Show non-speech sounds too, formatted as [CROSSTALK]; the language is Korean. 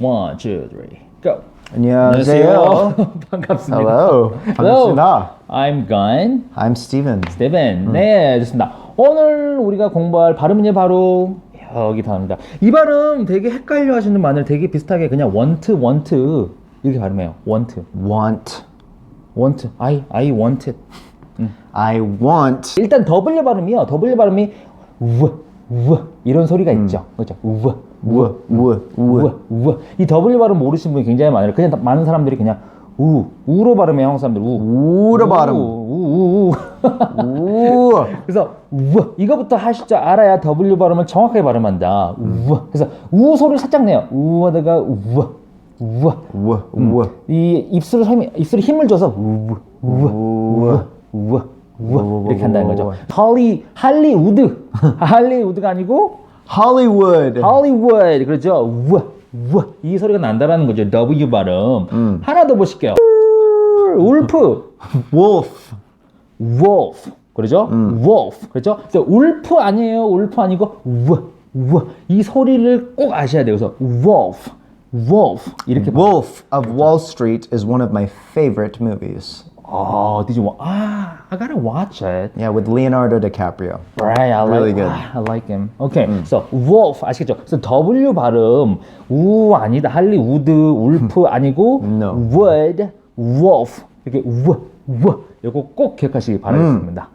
One, two, three, go. 안녕하세요. [LAUGHS] 반갑습니다. Hello. Hello. 반갑습니다. I'm Gun. I'm Steven. 스테벤. 네, 좋습니다. 오늘 우리가 공부할 발음은요, 바로 여기 단어입니다. 이 발음 되게 헷갈려 하시는 분들 되게 비슷하게 그냥 want, want 이렇게 발음해요. want, Want. want. I, I want it. I want. 일단 W 발음이요. W 발음이 우, 우 이런 소리가 있죠. 그렇죠? 우, 우, 우, 우. 우, 우. 이 W 발음 모르시는 분이 굉장히 많아요. 그냥 많은 사람들이 그냥 우, 우로 발음해요. 한국 사람들 우. 우로 발음. 우, 우, 우. 우. [LAUGHS] 그래서 우 이거부터 하실 줄 알아야 W 발음을 정확하게 발음한다. 우. 그래서 우 소리를 살짝 내요. 우하다가 우. 우. 우, 우. 이 입술을 힘 입술에 힘을 줘서 우. 우. 우. 우. 우. 이렇게 한다는 거죠. 할리 할리우드. 할리우드가 아니고 Hollywood. 할리우드. 그렇죠. 우. 우. 이 소리가 난다라는 거죠. W 발음. 하나 더 보실게요. 울프. [LAUGHS] Wolf. wolf 그러죠? wolf 그렇죠? 그래서 울프 아니에요. 울프 아니고 우, 우. 이 소리를 꼭 아셔야 돼요. 그래서 wolf, wolf 이렇게 Wolf of Wall Street is one of my favorite movies. 아, want? 아, I gotta watch it. Yeah, with Leonardo DiCaprio. Right, I Really like, good. 아, I like him. Okay, so wolf 아시겠죠? 그래서 W 발음 우 아니다. 할리우드 울프 아니고 No. wood, wolf 이렇게 우, 우. 이거 꼭 기억하시기 바라겠습니다.